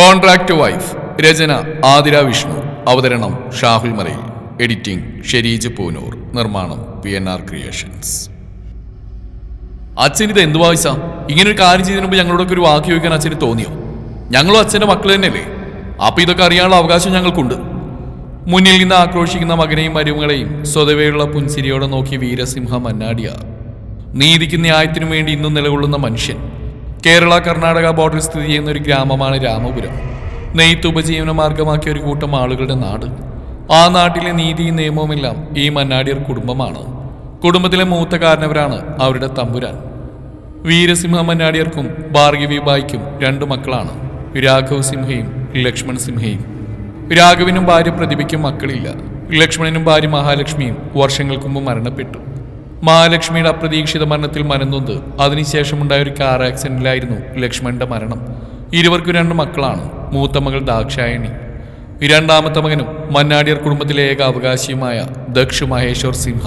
Contract wife രചന ആതിര വിഷ്ണു. അവതരണം Shahul Malayil. Editing Shereej Poonoor. നിർമ്മാണം പി എൻ ആർ ക്രിയേഷൻസ്. അച്ഛൻ ഇത് എന്ത് വായിച്ച ഇങ്ങനെ ഒരു കാര്യം ചെയ്തതിന് മുമ്പ് ഞങ്ങളോടൊക്കെ ഒരു വാക്ക് ചോദിക്കാൻ അച്ഛന് തോന്നിയോ? ഞങ്ങളും അച്ഛന്റെ മക്കൾ തന്നെയല്ലേ? അപ്പൊ ഇതൊക്കെ അറിയാനുള്ള അവകാശം ഞങ്ങൾക്കുണ്ട്. മുന്നിൽ നിന്ന് ആക്രോശിക്കുന്ന മകനെയും മരുമകളെയും സ്വതവേയുള്ള പുൻസിരിയോടെ നോക്കി വീരസിംഹ മന്നാടിയ നീതിക്ക് ന്യായത്തിനു വേണ്ടി ഇന്നും നിലകൊള്ളുന്ന മനുഷ്യൻ. കേരള കർണാടക ബോർഡറിൽ സ്ഥിതി ചെയ്യുന്ന ഒരു ഗ്രാമമാണ് രാമപുരം. നെയ്ത്ത് ഉപജീവന മാർഗമാക്കിയ ഒരു കൂട്ടം ആളുകളുടെ നാട്. ആ നാട്ടിലെ നീതിയും നിയമവുമെല്ലാം ഈ മന്നാടിയർ കുടുംബമാണ്. കുടുംബത്തിലെ മൂത്ത കാരണവരാണ് അവരുടെ തമ്പുരാൻ. വീരസിംഹ മന്നാടിയർക്കും ഭാർഗവി ബായിക്കും രണ്ടു മക്കളാണ്. രാഘവ് സിംഹയും ലക്ഷ്മൺ സിംഹയും. രാഘവിനും ഭാര്യ പ്രതിഭയ്ക്കും മക്കളില്ല. ലക്ഷ്മണനും ഭാര്യ മഹാലക്ഷ്മിയും വർഷങ്ങൾക്ക് മുമ്പ് മരണപ്പെട്ടു. മഹാലക്ഷ്മിയുടെ അപ്രതീക്ഷിത മരണത്തിൽ മനംനൊന്ത് അതിനുശേഷമുണ്ടായ ഒരു കാർ ആക്സിഡന്റിലായിരുന്നു ലക്ഷ്മണന്റെ മരണം. ഇരുവർക്കും രണ്ട് മക്കളാണ്. മൂത്ത മകൾ ദാക്ഷായണി. രണ്ടാമത്തെ മകനും മന്നാടിയർ കുടുംബത്തിലെ ഏക അവകാശിയുമായ ദക്ഷ് മഹേശ്വർ സിംഹ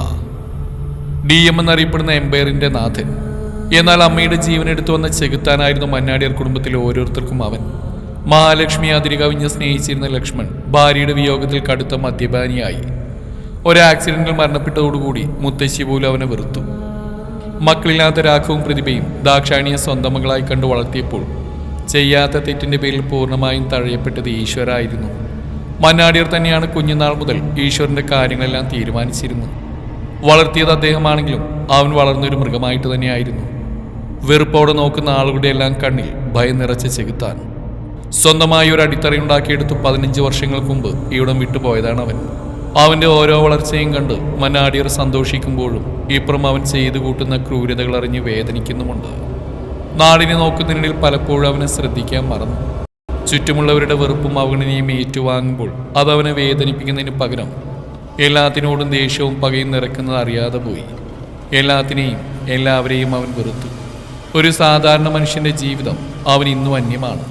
ഡി എം എന്നറിയപ്പെടുന്ന എംപയറിന്റെ നാഥൻ. എന്നാൽ അമ്മയുടെ ജീവൻ എടുത്തു വന്ന ചെകുത്താനായിരുന്നു മന്നാടിയർ കുടുംബത്തിലെ ഓരോരുത്തർക്കും അവൻ. മഹാലക്ഷ്മി അതിരി കവിഞ്ഞ് സ്നേഹിച്ചിരുന്ന ലക്ഷ്മൺ ഭാര്യയുടെ വിയോഗത്തിൽ കടുത്ത മദ്യപാനിയായി. ഒരു ആക്സിഡന്റിൽ മരണപ്പെട്ടതോടുകൂടി മുത്തശ്ശി പോലും അവനെ വെറുത്തു. മക്കളില്ലാത്ത രാഘവും പ്രതിഭയും ദാക്ഷാണിയെ സ്വന്തം മകളായി കണ്ടു വളർത്തിയപ്പോൾ ചെയ്യാത്ത തെറ്റിന്റെ പേരിൽ പൂർണമായും തഴയപ്പെട്ടത് ഈശ്വരായിരുന്നു. മന്നാടിയർ തന്നെയാണ് കുഞ്ഞുനാൾ മുതൽ ഈശ്വരന്റെ കാര്യങ്ങളെല്ലാം തീരുമാനിച്ചിരുന്നത്. വളർത്തിയത് അദ്ദേഹമാണെങ്കിലും അവൻ വളർന്നൊരു മൃഗമായിട്ട് തന്നെയായിരുന്നു. വെറുപ്പോടെ നോക്കുന്ന ആളുകളുടെ എല്ലാം കണ്ണിൽ ഭയം നിറച്ച് ചെകുത്താൻ. സ്വന്തമായി ഒരു അടിത്തറയുണ്ടാക്കിയെടുത്ത് പതിനഞ്ച് വർഷങ്ങൾക്ക് മുമ്പ് ഇവിടം വിട്ടുപോയതാണ് അവൻ. അവന്റെ ഓരോ വളർച്ചയും കണ്ട് മന്നാടിയർ സന്തോഷിക്കുമ്പോഴും ഇപ്പുറം അവൻ ചെയ്തു കൂട്ടുന്ന ക്രൂരതകൾ അറിഞ്ഞ് വേദനിക്കുന്നുമുണ്ട്. നാടിനെ നോക്കുന്നതിനിടയിൽ പലപ്പോഴും അവനെ ശ്രദ്ധിക്കാൻ മറന്നു. ചുറ്റുമുള്ളവരുടെ വെറുപ്പും അവഗണനയും ഏറ്റുവാങ്ങുമ്പോൾ അത് അവനെ വേദനിപ്പിക്കുന്നതിന് പകരം എല്ലാത്തിനോടും ദേഷ്യവും പകയും നിറക്കുന്നത് അറിയാതെ പോയി. എല്ലാത്തിനെയും എല്ലാവരെയും അവൻ വെറുത്തു. ഒരു സാധാരണ മനുഷ്യന്റെ ജീവിതം അവൻ ഇന്നും അന്യമാണ്.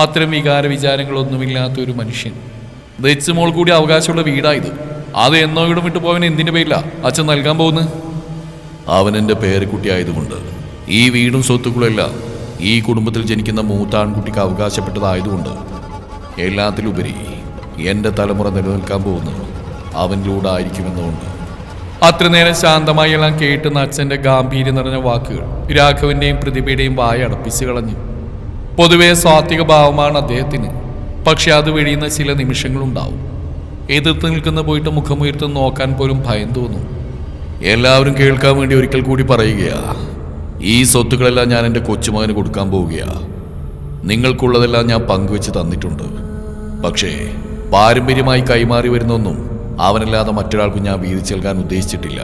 അത്തരം വികാര വിചാരങ്ങളൊന്നുമില്ലാത്ത ഒരു മനുഷ്യൻ. ദച്ചുമോൾ കൂടി അവകാശമുള്ള വീടായത് അത് എന്നോ ഇടം വിട്ടു പോവൻ എന്തിന്റെ പേരില്ല അച്ഛൻ നൽകാൻ പോകുന്നു? അവൻ എന്റെ പേരക്കുട്ടിയായതുകൊണ്ട് ഈ വീടും സ്വത്തുക്കളെല്ലാം ഈ കുടുംബത്തിൽ ജനിക്കുന്ന മൂത്ത ആൺകുട്ടിക്ക് അവകാശപ്പെട്ടതായതുകൊണ്ട് എല്ലാത്തിലുപരി എന്റെ തലമുറ നിലനിൽക്കാൻ പോകുന്നത് അവനിലൂടെ ആയിരിക്കുമെന്നുകൊണ്ട് അത്ര നേരം ശാന്തമായി എല്ലാം കേട്ടുന്ന അച്ഛന്റെ ഗാംഭീര്യം നിറഞ്ഞ വാക്കുകൾ രാഘവന്റെയും പ്രതിഭയുടെയും വായ അടപ്പിച്ചു കളഞ്ഞു. പൊതുവെ സാത്വിക ഭാവമാണ് അദ്ദേഹത്തിന്. പക്ഷെ അത് വെടിയുന്ന ചില നിമിഷങ്ങളുണ്ടാവും. എതിർത്ത് നിൽക്കുന്ന പോയിട്ട് മുഖമുയർത്ത് നോക്കാൻ പോലും ഭയം തോന്നും. എല്ലാവരും കേൾക്കാൻ വേണ്ടി ഒരിക്കൽ കൂടി പറയുകയാ ഈ സ്വത്തുക്കളെല്ലാം ഞാൻ എന്റെ കൊച്ചുമകന് കൊടുക്കാൻ പോവുകയാ. നിങ്ങൾക്കുള്ളതെല്ലാം ഞാൻ പങ്കുവെച്ച് തന്നിട്ടുണ്ട്. പക്ഷേ പാരമ്പര്യമായി കൈമാറി വരുന്നൊന്നും അവനല്ലാതെ മറ്റൊരാൾക്കും ഞാൻ വീതിച്ചേൽക്കാൻ ഉദ്ദേശിച്ചിട്ടില്ല.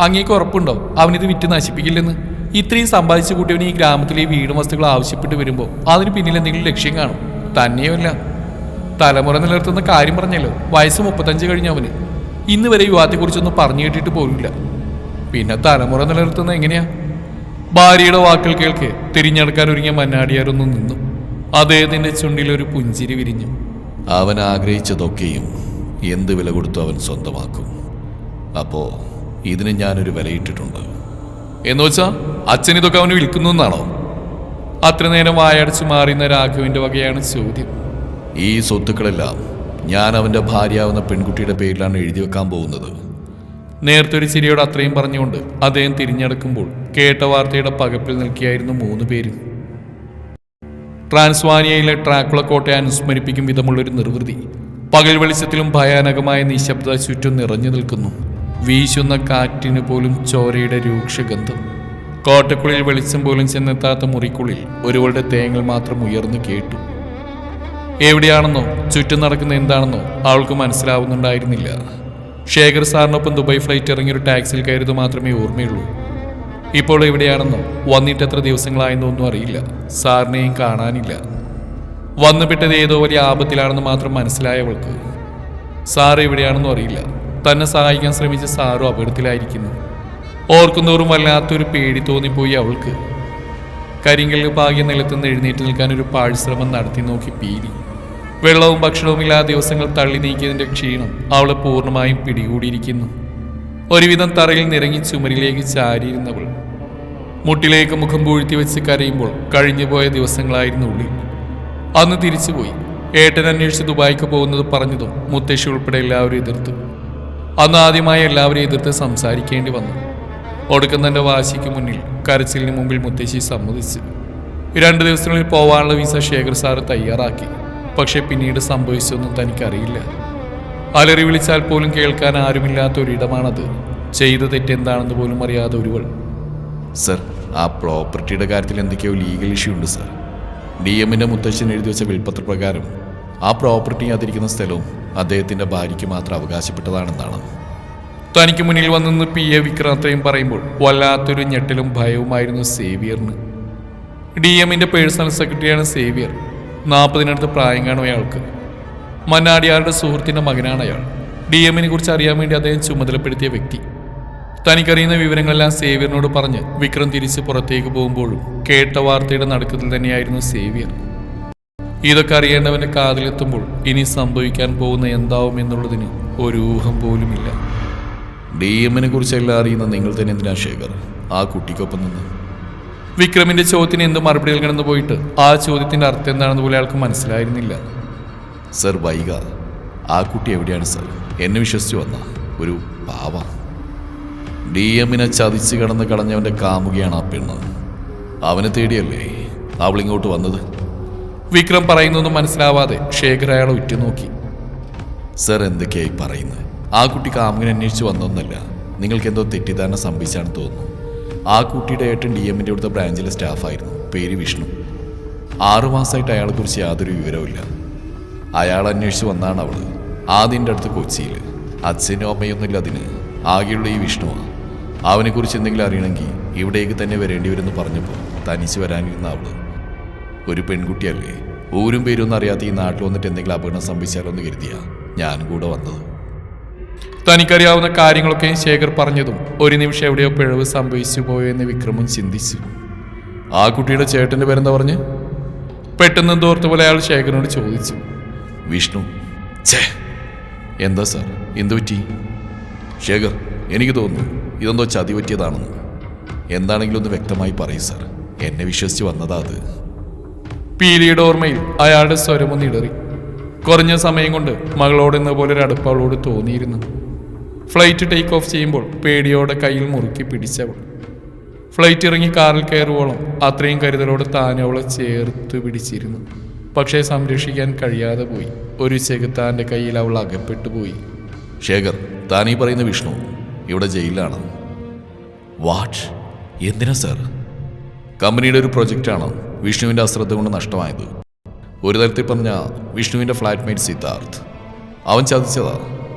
അങ്ങേക്ക് ഉറപ്പുണ്ടോ അവനിത് വിറ്റ് നശിപ്പിക്കില്ലെന്ന്. ഇത്രയും സമ്പാദിച്ചു കൂട്ടിയവന് ഈ ഗ്രാമത്തിലെ വീടും വസ്തുക്കൾ ആവശ്യപ്പെട്ട് വരുമ്പോൾ അതിന് പിന്നിൽ എന്തെങ്കിലും ലക്ഷ്യം കാണും. തന്നെയുമല്ല. തലമുറ നിലനിർത്തുന്ന കാര്യം പറഞ്ഞല്ലോ. വയസ്സ് മുപ്പത്തഞ്ച് കഴിഞ്ഞവന്. ഇന്ന് വരെ യുവാത്തെക്കുറിച്ചൊന്നും പറഞ്ഞു കേട്ടിട്ട് പോലുമില്ല. പിന്നെ തലമുറ നിലനിർത്തുന്ന എങ്ങനെയാ? ഭാര്യയുടെ വാക്കുകൾ കേൾക്ക് തിരിഞ്ഞെടുക്കാൻ ഒരുങ്ങിയ മന്നാടിയാരൊന്നും നിന്നു. അദ്ദേഹത്തിന്റെ ചുണ്ടിൽ ഒരു പുഞ്ചിരി വിരിഞ്ഞു. അവൻ ആഗ്രഹിച്ചതൊക്കെയും എന്ത് വില കൊടുത്തു അവൻ സ്വന്തമാക്കും. അപ്പോ ഇതിന് ഞാനൊരു വിലയിട്ടിട്ടുണ്ട്. എന്ന് വെച്ചാ അച്ഛൻ ഇതൊക്കെ അവന് വിൽക്കുന്നു എന്നാണോ? അത്ര നേരം വായടച്ചു മാറിയുന്ന രാഘവിന്റെ വകയാണ് ചോദ്യം. ഈ സ്വത്തുക്കളെല്ലാം ഞാൻ അവന്റെ ഭാര്യയാവുന്ന പെൺകുട്ടിയുടെ പേരിലാണ് എഴുതി വെക്കാൻ പോകുന്നത്. നേരത്തെ ഒരു ചിരിയോട് അത്രയും പറഞ്ഞുകൊണ്ട് അദ്ദേഹം തിരിഞ്ഞടക്കുമ്പോൾ കേട്ട വാർത്തയുടെ പകപ്പിൽ നിൽക്കിയായിരുന്നു മൂന്ന് പേരും. ട്രാൻസ്വാനിയയിലെ ട്രാക്കുള കോട്ടയെ അനുസ്മരിപ്പിക്കും വിധമുള്ളൊരു നിർവൃതി. പകൽ വെളിച്ചത്തിലും ഭയാനകമായ നിശബ്ദ ചുറ്റും നിറഞ്ഞു നിൽക്കുന്നു. വീശുന്ന കാറ്റിന് പോലും ചോരയുടെ രൂക്ഷഗന്ധം. കോട്ടക്കുള്ളിൽ വെളിച്ചം പോലും ചെന്നെത്താത്ത മുറിക്കുള്ളിൽ ഒരുവളുടെ തേങ്ങൽ മാത്രം ഉയർന്നു കേട്ടു. എവിടെയാണെന്നോ ചുറ്റും നടക്കുന്ന എന്താണെന്നോ അവൾക്ക് മനസ്സിലാവുന്നുണ്ടായിരുന്നില്ല. ശേഖർ സാറിനൊപ്പം ദുബായ് ഫ്ലൈറ്റ് ഇറങ്ങിയൊരു ടാക്സിൽ കയറിയത് മാത്രമേ ഓർമ്മയുള്ളൂ. ഇപ്പോൾ എവിടെയാണെന്നോ വന്നിട്ട് എത്ര ദിവസങ്ങളായെന്നോ ഒന്നും അറിയില്ല. സാറിനെയും കാണാനില്ല. വന്നുപെട്ടത് ഏതോ വലിയ ആപത്തിലാണെന്ന് മാത്രം മനസ്സിലായവൾക്ക്. സാർ എവിടെയാണെന്നും അറിയില്ല. തന്നെ സഹായിക്കാൻ ശ്രമിച്ച സാറും അപകടത്തിലായിരിക്കുന്നു. ഓർക്കുന്തോറും വല്ലാത്തൊരു പേടി തോന്നിപ്പോയി അവൾക്ക്. കരിങ്കല്ല് പാകിയ നിലത്തുനിന്ന് എഴുന്നേറ്റ് നിൽക്കാൻ ഒരു പാഴ്ശ്രമം നടത്തി നോക്കി പീരി വെള്ളവും ഭക്ഷണവും ഇല്ലാ ദിവസങ്ങൾ തള്ളി നീക്കിയതിന്റെ ക്ഷീണം അവളെ പൂർണമായും പിടികൂടിയിരിക്കുന്നു. ഒരുവിധം തറയിൽ നിറങ്ങി ചുമരിലേക്ക് ചാരിയിരുന്നവൾ. മുട്ടിലേക്ക് മുഖം പൂഴ്ത്തി വെച്ച് കരയുമ്പോൾ കഴിഞ്ഞുപോയ ദിവസങ്ങളായിരുന്നു ഉള്ളിൽ. അന്ന് തിരിച്ചുപോയി ഏട്ടൻ അന്വേഷിച്ച് ദുബായിക്ക് പോകുന്നത് പറഞ്ഞതും മുത്തശ്ശി ഉൾപ്പെടെ എല്ലാവരും എതിർത്തു. അന്ന് ആദ്യമായി എല്ലാവരും എതിർത്ത് സംസാരിക്കേണ്ടി വന്നു. ഒടുക്കം തന്റെ വാശിക്ക് മുന്നിൽ കരച്ചിലിന് മുമ്പിൽ മുത്തശ്ശി സമ്മതിച്ചു. രണ്ട് ദിവസങ്ങളിൽ പോവാനുള്ള വിസ ശേഖർ സാറ് തയ്യാറാക്കി. പക്ഷെ പിന്നീട് സംഭവിച്ചൊന്നും തനിക്കറിയില്ല. അലറി വിളിച്ചാൽ പോലും കേൾക്കാൻ ആരുമില്ലാത്ത ഒരിടമാണത്. ചെയ്ത തെറ്റെന്താണെന്ന് പോലും അറിയാതെ ഒരുവൾ. സർ ആ പ്രോപ്പർട്ടിയുടെ കാര്യത്തിൽ എന്തൊക്കെയോ ലീഗൽ ഇഷ്യൂ ഉണ്ട് സർ. ഡി എമ്മിന്റെ മുത്തശ്ശൻ എഴുതി വെച്ച വിൽപ്പത്ര പ്രകാരം ആ പ്രോപ്പർട്ടി അതിരിക്കുന്ന സ്ഥലവും അദ്ദേഹത്തിന്റെ ഭാര്യയ്ക്ക് മാത്രം അവകാശപ്പെട്ടതാണെന്നാണ്. തനിക്ക് മുന്നിൽ വന്നെന്ന് പി. എ. വിക്രാന്തയും പറയുമ്പോൾ വല്ലാത്തൊരു ഞെട്ടലും ഭയവുമായിരുന്നു സേവിയറിന്. ഡി. എമ്മിന്റെ പേഴ്സണൽ സെക്രട്ടറിയാണ് സേവിയർ. നാൽപ്പതിനടുത്ത് പ്രായം കാണും അയാൾക്ക്. മന്നാടിയാരുടെ സുഹൃത്തിന്റെ മകനാണ് അയാൾ. ഡി. എമ്മിനെ കുറിച്ച് അറിയാൻ വേണ്ടി അദ്ദേഹം ചുമതലപ്പെടുത്തിയ വ്യക്തി. തനിക്കറിയുന്ന വിവരങ്ങളെല്ലാം സേവിയറിനോട് പറഞ്ഞ് വിക്രം തിരിച്ച് പുറത്തേക്ക് പോകുമ്പോഴും കേട്ട വാർത്തയുടെ നടുക്കത്തിൽ തന്നെയായിരുന്നു സേവിയർ. ഇതൊക്കെ അറിയേണ്ടവന്റെ കാതിലെത്തുമ്പോൾ ഇനി സംഭവിക്കാൻ പോകുന്ന എന്താവും എന്നുള്ളതിന് ഒരു ഊഹം പോലുമില്ല. ഡി എമ്മിനെ കുറിച്ചെല്ലാം അറിയുന്ന നിങ്ങൾ തന്നെ എന്തിനാ ശേഖർ? ആ കുട്ടിക്കൊപ്പം നിന്ന്? വിക്രമിന്റെ ചോദ്യത്തിന് എന്ത് മറുപടി നൽകണമെന്ന് പോയിട്ട് ആ ചോദ്യത്തിന്റെ അർത്ഥം എന്താണെന്ന് പോലെ അയാൾക്ക് മനസ്സിലായിരുന്നില്ല. സർ വൈക. ആ കുട്ടി എവിടെയാണ് സർ? എന്നെ വിശ്വസിച്ച് വന്ന? ഒരു പാവ. ഡി എമ്മിനെ ചതിച്ച് കടന്ന് കളഞ്ഞവന്റെ കാമുകയാണ് ആ പെണ്ണ്. അവനെ തേടിയല്ലേ അവളിങ്ങോട്ട് വന്നത്? വിക്രം പറയുന്നൊന്നും മനസ്സിലാവാതെ ശേഖർ അയാളെ ഉറ്റുനോക്കി. സർ എന്തൊക്കെയായി പറയുന്നത്? ആ കുട്ടി കാമുകനെ അന്വേഷിച്ച് വന്നൊന്നല്ല. നിങ്ങൾക്ക് എന്തോ തെറ്റിദ്ധാരണ സംഭവിച്ചാണ് തോന്നുന്നു. ആ കുട്ടിയുടെ ഏട്ടൻ ഡി എമ്മിന്റെ അടുത്ത ബ്രാഞ്ചിലെ സ്റ്റാഫായിരുന്നു. പേര് വിഷ്ണു. ആറുമാസമായിട്ട് അയാളെക്കുറിച്ച് യാതൊരു വിവരവുമില്ല. അയാൾ അന്വേഷിച്ച് വന്നാണ് അവൾ ആദ്യന്റെ അടുത്ത് കൊച്ചിയിൽ. അച്ഛനും അമ്മയൊന്നുമില്ല അതിന്. ആകെയുള്ള ഈ വിഷ്ണുവാണ് അവനെക്കുറിച്ച് എന്തെങ്കിലും അറിയണമെങ്കിൽ ഇവിടേക്ക് തന്നെ വരേണ്ടി വരുമെന്ന് പറഞ്ഞപ്പോൾ തനിച്ച് വരാനിരുന്ന അവൾ. ഒരു പെൺകുട്ടിയല്ലേ. ഊരും പേരൊന്നും അറിയാത്ത ഈ നാട്ടിൽ വന്നിട്ട് എന്തെങ്കിലും അപകടം സംഭവിച്ചാലോ എന്ന് കരുതിയാ ഞാനും കൂടെ വന്നത്. തനിക്കറിയാവുന്ന കാര്യങ്ങളൊക്കെ ശേഖർ പറഞ്ഞതും ഒരു നിമിഷം എവിടെയോ പിഴവ് സംഭവിച്ചു പോയോ എന്ന് വിക്രമും ചിന്തിച്ചു. ആ കുട്ടിയുടെ ചേട്ടന്റെ പേരെന്താ പറഞ്ഞ്? പെട്ടെന്ന് തോർത്ത പോലെ അയാൾ ശേഖരനോട് ചോദിച്ചു. വിഷ്ണു. എന്താ സാർ? എന്തു പറ്റി? ശേഖർ എനിക്ക് തോന്നുന്നു ഇതെന്തോ ചതി പറ്റിയതാണെന്ന്. എന്താണെങ്കിലും ഒന്ന് വ്യക്തമായി പറയും സാർ. എന്നെ വിശ്വസിച്ച് വന്നതാ അത്. പീലിയുടെ ഓർമ്മയിൽ അയാളുടെ സ്വരമൊന്ന് ഇടറി. കുറഞ്ഞ സമയം കൊണ്ട് മകളോടെന്ന പോലെ ഒരു അടുപ്പ് അവളോട് തോന്നിയിരുന്നു. ഫ്ലൈറ്റ് ടേക്ക് ഓഫ് ചെയ്യുമ്പോൾ പേടിയോടെ കയ്യിൽ മുറുക്കി പിടിച്ചവൾ. ഫ്ലൈറ്റ് ഇറങ്ങി കാറിൽ കയറുവോളം അത്രയും കരുതലോട് താനവളെ ചേർത്ത് പിടിച്ചിരുന്നു. പക്ഷേ സംരക്ഷിക്കാൻ കഴിയാതെ പോയി. ഒരു ചെകുത്താന്റെ കയ്യിൽ അവൾ അകപ്പെട്ടു പോയി. ശേഖർ ഈ പറയുന്ന വിഷ്ണു ഇവിടെ ജയിലിലാണ്. വാട്ട് എന്തിനാ സർ കമ്പനിയുടെ ഒരു പ്രൊജക്റ്റാണ് വിഷ്ണുവിന്റെ അശ്രദ്ധ കൊണ്ട് നഷ്ടമായത്. ഒരു തരത്തിൽ പറഞ്ഞ വിഷ്ണുവിന്റെ ഫ്ലാറ്റ്മേറ്റ് സിദ്ധാർത്ഥ്. അവൻ ചതിച്ചതാ.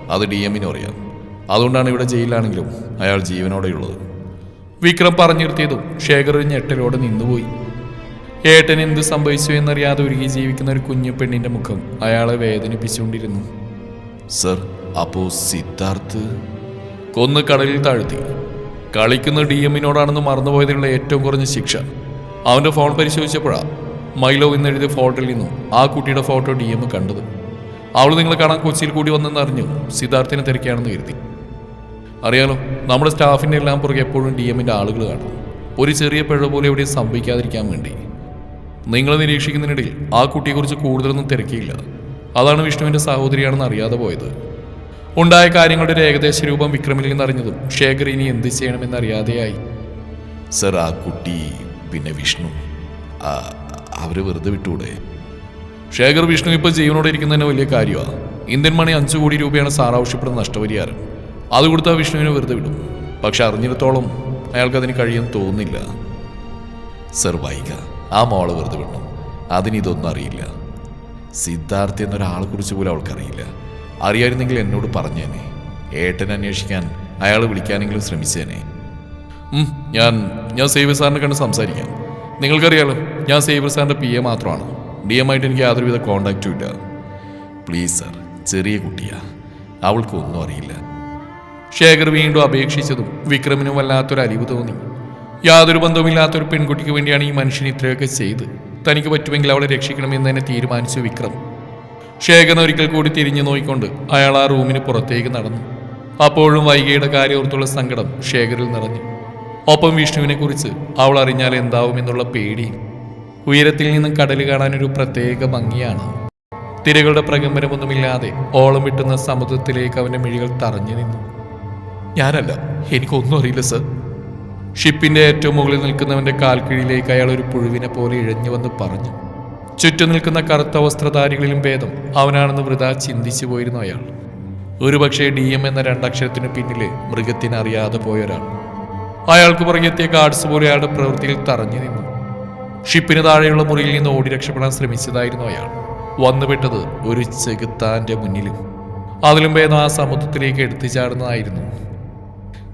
അത് ഡി എമ്മിനും അറിയാം. അതുകൊണ്ടാണ് ഇവിടെ ജയിലിലാണെങ്കിലും അയാൾ ജീവനോടെയുള്ളത്. വിക്രം പറഞ്ഞു നിർത്തിയതും ശേഖർ ഒരു ഞെട്ടലോടെ നിന്നുപോയി. ഏട്ടൻ എന്ത് സംഭവിച്ചു എന്നറിയാതെ ഒരുങ്ങി ജീവിക്കുന്ന ഒരു കുഞ്ഞു പെണ്ണിന്റെ മുഖം അയാളെ വേദനിപ്പിച്ചുകൊണ്ടിരുന്നു. സർ അപ്പോ സിദ്ധാർത്ഥ്? കൊന്ന് കടലിൽ താഴ്ത്തി. കളിക്കുന്ന ഡി എമ്മിനോടാണെന്ന് മറന്നുപോയതിനുള്ള ഏറ്റവും കുറഞ്ഞ ശിക്ഷ. അവന്റെ ഫോൺ പരിശോധിച്ചപ്പോഴാ മൈലോ എന്നെഴുതിയ ഫോട്ടോയിൽ നിന്നും ആ കുട്ടിയുടെ ഫോട്ടോ ഡി എം കണ്ടത്. അവൾ നിങ്ങൾ കാണാൻ കൊച്ചിയിൽ കൂടി വന്നെന്ന് അറിഞ്ഞു സിദ്ധാർത്ഥിനെ തിരക്കുകയാണെന്ന് കരുതി. അറിയാലോ നമ്മുടെ സ്റ്റാഫിന്റെ എല്ലാം പുറകെ എപ്പോഴും ഡി എമ്മിന്റെ ആളുകൾ കാണും ഒരു ചെറിയ പിഴ പോലെ എവിടെയും സംഭവിക്കാതിരിക്കാൻ വേണ്ടി. നിങ്ങൾ നിരീക്ഷിക്കുന്നതിനിടയിൽ ആ കുട്ടിയെക്കുറിച്ച് കൂടുതലൊന്നും തിരക്കിയില്ല. അതാണ് വിഷ്ണുവിന്റെ സഹോദരിയാണെന്ന് അറിയാതെ പോയത്. ഉണ്ടായ കാര്യങ്ങളുടെ ഒരു ഏകദേശ രൂപം വിക്രമിൽ നിന്നറിഞ്ഞതും ശേഖർ ഇനി എന്ത് ചെയ്യണമെന്ന് അറിയാതെയായി സർ ആ കുട്ടി പിന്നെ വിഷ്ണു അവർ വെറുതെ വിട്ടുകൂടെ? ശേഖർ വിഷ്ണു ഇപ്പോൾ ജീവനോടെ ഇരിക്കുന്നതന്നെ വലിയ കാര്യമാണ് ഇന്ത്യൻ മണി അഞ്ചു കോടി രൂപയാണ് സാർ ആവശ്യപ്പെടുന്ന നഷ്ടപരിഹാരം. അത് കൊടുത്താൽ വിഷ്ണുവിനെ വെറുതെ വിടും. പക്ഷെ അറിഞ്ഞിടത്തോളം അയാൾക്ക് അതിന് കഴിയുമെന്ന് തോന്നുന്നില്ല. സർ ആ മോളെ വെറുതെ വിടണം. അതിനിതൊന്നും അറിയില്ല സിദ്ധാർത്ഥ് എന്നൊരാളെ കുറിച്ച് പോലും അവൾക്കറിയില്ല. അറിയായിരുന്നെങ്കിൽ എന്നോട് പറഞ്ഞേനെ. ഏട്ടൻ അന്വേഷിക്കാൻ അയാൾ വിളിക്കാനെങ്കിലും ശ്രമിച്ചേനെ. ഞാൻ ഞാൻ സേവ്യർ സാറിനെ കണ്ട് സംസാരിക്കാം. നിങ്ങൾക്കറിയാലോ ഞാൻ സേവ്യർ സാറിന്റെ പി എ മാത്രമാണ്. ഡി എം ആയിട്ട് എനിക്ക് യാതൊരുവിധ കോണ്ടാക്റ്റും ഇല്ല. പ്ലീസ് സർ ചെറിയ കുട്ടിയാ. അവൾക്കൊന്നും അറിയില്ല. ശേഖർ വീണ്ടും അപേക്ഷിച്ചതും വിക്രമിന് വല്ലാത്തൊരു അലിവ് തോന്നി. യാതൊരു ബന്ധവുമില്ലാത്തൊരു പെൺകുട്ടിക്ക് വേണ്ടിയാണ് ഈ മനുഷ്യൻ ഇത്രയൊക്കെ ചെയ്ത്. തനിക്ക് പറ്റുമെങ്കിൽ അവളെ രക്ഷിക്കണമെന്ന് തന്നെ തീരുമാനിച്ചു വിക്രം. ശേഖരൻ ഒരിക്കൽ കൂടി തിരിഞ്ഞു നോയിക്കൊണ്ട് അയാൾ ആ റൂമിന് പുറത്തേക്ക് നടന്നു. അപ്പോഴും വൈകിയുടെ കാര്യോർത്തുള്ള സങ്കടം ശേഖരിൽ നിറഞ്ഞു. ഒപ്പം വിഷ്ണുവിനെ കുറിച്ച് അവൾ അറിഞ്ഞാൽ എന്താവും എന്നുള്ള പേടിയും ഉയരത്തിൽ നിന്നും കടൽ കാണാനൊരു പ്രത്യേക ഭംഗിയാണ്. തിരകളുടെ പ്രകമ്പനമൊന്നുമില്ലാതെ ഓളം വിട്ടുന്ന സമുദ്രത്തിലേക്ക് അവന്റെ മിഴികൾ തറഞ്ഞു നിന്നു. ഞാനല്ല. എനിക്കൊന്നും അറിയില്ല സർ. ഷിപ്പിന്റെ ഏറ്റവും മുകളിൽ നിൽക്കുന്നവന്റെ കാൽക്കീഴിലേക്ക് അയാൾ ഒരു പുഴുവിനെ പോലെ ഇഴഞ്ഞു വന്ന് പറഞ്ഞു. ചുറ്റും നിൽക്കുന്ന കറുത്ത വസ്ത്രധാരികളിലും ഭേദം. അവനാണെന്ന് വൃത ചിന്തിച്ചു പോയിരുന്നു അയാൾ. ഒരുപക്ഷെ ഡി എം എന്ന രണ്ടക്ഷരത്തിന് പിന്നിലെ മൃഗത്തിന് അറിയാതെ പോയൊരാൾ അയാൾക്ക് പുറകെത്തിയ ഗാർഡ്സ് പോലെ അയാളുടെ പ്രവൃത്തിയിൽ തറഞ്ഞു നിന്നു. ഷിപ്പിന് താഴെയുള്ള മുറിയിൽ നിന്ന് ഓടി രക്ഷപ്പെടാൻ ശ്രമിച്ചതായിരുന്നു അയാൾ. വന്നുപെട്ടത് ഒരു ചെകുത്താന്റെ മുന്നിലും. അതിലും ഭേദം ആ സമുദ്രത്തിലേക്ക് എടുത്തു ചാടുന്നതായിരുന്നു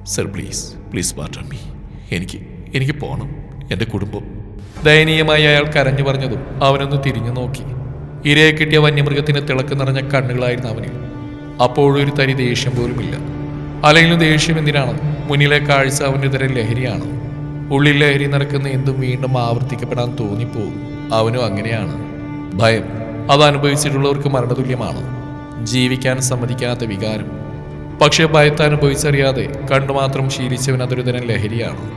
sir please please water me. എനിക്ക് എനിക്ക് പോകണം എന്റെ കുടുംബം. ദയനീയമായി അയാൾ കരഞ്ഞു പറഞ്ഞതും അവനൊന്ന് തിരിഞ്ഞു നോക്കി. ഇരയെ കിട്ടിയ വന്യമൃഗത്തിന് തിളക്കം നിറഞ്ഞ കണ്ണുകളായിരുന്നു അവനിൽ. അപ്പോഴൊരു തരി ദേഷ്യം പോലുമില്ല. അല്ലെങ്കിലും ദേഷ്യം എന്തിനാണ്? മുന്നിലെ കാഴ്ച അവന്റെ തരം ലഹരിയാണ്. ഉള്ളിൽ ലഹരി നടക്കുന്ന എന്തും വീണ്ടും ആവർത്തിക്കപ്പെടാൻ തോന്നിപ്പോവും അവനും അങ്ങനെയാണ്. ഭയം. അത് അനുഭവിച്ചിട്ടുള്ളവർക്ക് മരണതുല്യമാണ്. ജീവിക്കാൻ സമ്മതിക്കാത്ത വികാരം. പക്ഷേ ഭയത്തെ അനുഭവിച്ചറിയാതെ കണ്ടു മാത്രം ശീലിച്ചവൻ അതൊരു തരം ലഹരിയാണ്.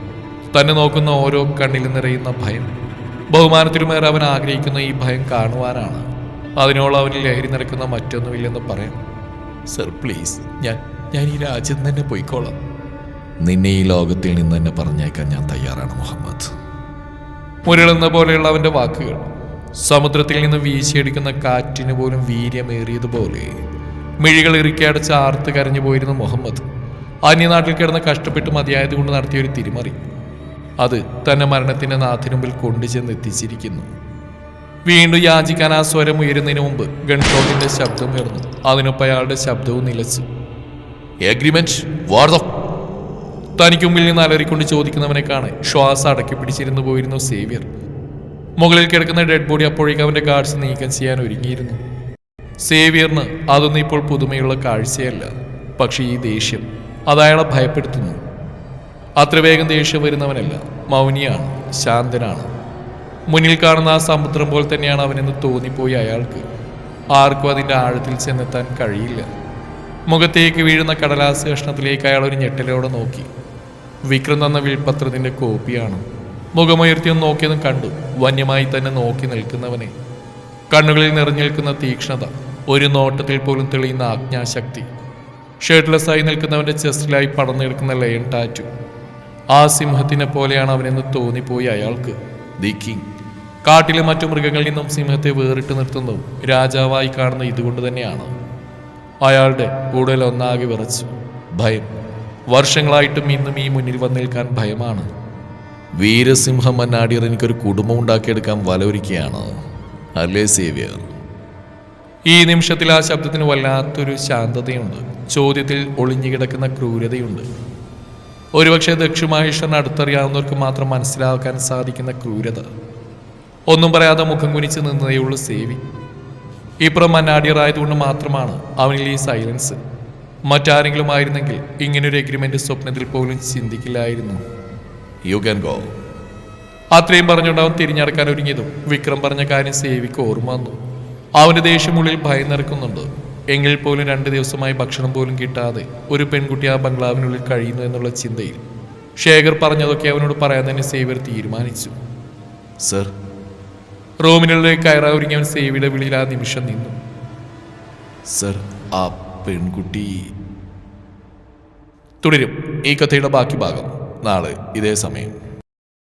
തന്നെ നോക്കുന്ന ഓരോ കണ്ണിൽ നിറയുന്ന ഭയം. ബഹുമാനത്തിലുമേറെ അവൻ ആഗ്രഹിക്കുന്ന ഈ ഭയം കാണുവാനാണ്. അതിനോളം അവന് ലഹരി നടക്കുന്ന മറ്റൊന്നുമില്ലെന്ന് പറയാം. സർ പ്ലീസ് ഞാൻ ഞാൻ ഈ രാജ്യത്ത് തന്നെ പോയിക്കോളാം. നിന്നെ ഈ ലോകത്തിൽ നിന്ന് തന്നെ പറഞ്ഞേക്കാൻ ഞാൻ തയ്യാറാണ് മുഹമ്മദ്. മുരളുന്ന പോലെയുള്ള അവന്റെ വാക്കുകൾ. സമുദ്രത്തിൽ നിന്ന് വീശിയെടുക്കുന്ന കാറ്റിന് പോലും വീര്യമേറിയതുപോലെ മിഴികൾ ഇറുക്കിയടച്ച് ആർത്ത് കരഞ്ഞു പോയിരുന്ന മുഹമ്മദ്. അന്യനാട്ടിൽ കിടന്ന് കഷ്ടപ്പെട്ട് മതിയായത് കൊണ്ട് നടത്തിയ ഒരു തിരിമറി. അത് തന്നെ മരണത്തിന്റെ നാഥിനു മുമ്പിൽ കൊണ്ടുചെന്ന് എത്തിച്ചിരിക്കുന്നു. വീണ്ടും യാചിക്കാൻ ആ സ്വരം ഉയരുന്നതിന് മുമ്പ് ഗൺഷോട്ടിന്റെ ശബ്ദം ഉയർന്നു. അതിനൊപ്പം അയാളുടെ ശബ്ദവും നിലച്ചു. എഗ്രിമെന്റ് വാർഡ് തനിക്ക് മുമ്പിൽ നിന്ന് അലറിക്കൊണ്ട് ചോദിക്കുന്നവനെ ശ്വാസം അടക്കി പിടിച്ചിരുന്നു പോയിരുന്നു സേവ്യർ. മുകളിൽ കിടക്കുന്ന ഡെഡ് ബോഡി അപ്പോഴേക്കും അവന്റെ ഗാർഡ്സ് നീക്കം ചെയ്യാൻ ഒരുങ്ങിയിരുന്നു. സേവ്യറിന് അതൊന്നും ഇപ്പോൾ പുതുമയുള്ള കാഴ്ചയല്ല. പക്ഷേ ഈ ദേഷ്യം അത് അയാളെ ഭയപ്പെടുത്തുന്നു. അത്ര വേഗം ദേഷ്യം വരുന്നവനല്ല മൗനിയാണ് ശാന്തനാണ്. മുന്നിൽ കാണുന്ന ആ സമുദ്രം പോലെ തന്നെയാണ് അവനെന്ന് തോന്നിപ്പോയി അയാൾക്ക്. ആർക്കും അതിന്റെ ആഴത്തിൽ ചെന്നെത്താൻ കഴിയില്ല. മുഖത്തേക്ക് വീഴുന്ന കടലാസ് കഷ്ണത്തിലേക്ക് അയാൾ ഒരു ഞെട്ടലോടെ നോക്കി. വിക്രം തന്ന വിൽപത്രത്തിന്റെ കോപ്പിയാണ്. മുഖമുയർത്തിയൊന്ന് നോക്കിയതും കണ്ടു. വന്യമായി തന്നെ നോക്കി നിൽക്കുന്നവനെ. കണ്ണുകളിൽ നിറഞ്ഞു നിൽക്കുന്ന തീക്ഷ്ണത ഒരു നോട്ടത്തിൽ പോലും തെളിയുന്ന ആജ്ഞാശക്തി. ഷർട്ട്ലെസ്സായി ആയി നിൽക്കുന്നവന്റെ ചെസ്റ്റിലായി പടർന്നു കിടക്കുന്ന ലയൺ ടാറ്റു. ആ സിംഹത്തിനെ പോലെയാണ് അവനെന്ന് തോന്നിപ്പോയി അയാൾക്ക്. The king. കാട്ടിലെ മറ്റു മൃഗങ്ങളിൽ നിന്നും സിംഹത്തെ വേറിട്ട് നിർത്തുന്നതും രാജാവായി കാണുന്ന ഇതുകൊണ്ട് തന്നെയാണ്. അയാളുടെ കൂടുതൽ ഒന്നാകെ വിറച്ചു. ഭയം. വർഷങ്ങളായിട്ടും ഇന്നും ഈ മുന്നിൽ വന്നു നിൽക്കാൻ ഭയമാണ്. വീരസിംഹം മന്നാടിയർ എനിക്കൊരു കുടുംബം ഉണ്ടാക്കിയെടുക്കാൻ വലൊരുക്കുകയാണ് അല്ലേ സേവിയർ? ഈ നിമിഷത്തിൽ ആ ശബ്ദത്തിന് വല്ലാത്തൊരു ശാന്തതയുണ്ട്. ചോദ്യത്തിൽ ഒളിഞ്ഞു കിടക്കുന്ന ക്രൂരതയുണ്ട്. ഒരുപക്ഷെ ദക്ഷിമാഹേശ്വരൻ അടുത്തറിയാവുന്നവർക്ക് മാത്രം മനസ്സിലാക്കാൻ സാധിക്കുന്ന ക്രൂരത. ഒന്നും പറയാതെ മുഖം കുനിച്ച് നിന്നതേയുള്ളൂ സേവി ഇപ്പുറം മന്നാടിയറായതുകൊണ്ട് മാത്രമാണ് അവനിൽ ഈ സൈലൻസ്. മറ്റാരെങ്കിലും ആയിരുന്നെങ്കിൽ ഇങ്ങനൊരു എഗ്രിമെന്റ് സ്വപ്നത്തിൽ പോലും ചിന്തിക്കില്ലായിരുന്നു. യു ക്യാൻ ഗോ അത്രയും പറഞ്ഞുകൊണ്ട് അവൻ തിരിഞ്ഞടക്കാൻ ഒരുങ്ങിയതും വിക്രം പറഞ്ഞ കാര്യം സേവിക്ക് ഓർമ്മ വന്നു. അവന്റെ ദേഷ്യമുള്ളിൽ ഭയം നിറക്കുന്നുണ്ട്. എങ്കിൽ പോലും രണ്ട് ദിവസമായി ഭക്ഷണം പോലും കിട്ടാതെ ഒരു പെൺകുട്ടി ആ ബംഗ്ലാവിനുള്ളിൽ കഴിയുന്നു എന്നുള്ള ചിന്തയിൽ ശേഖർ പറഞ്ഞതൊക്കെ അവനോട് പറയാൻ തന്നെ സേവർ തീരുമാനിച്ചു. സർ. റൂമിനുള്ളിലേക്ക് കയറാൻ ഒരുങ്ങിയവൻ സേവിയുടെ വിളിയിൽ ആ നിമിഷം നിന്നു. സർ ആ പെൺകുട്ടി തുടരും ഈ കഥയുടെ ബാക്കി ഭാഗം നാളെ ഇതേ സമയം.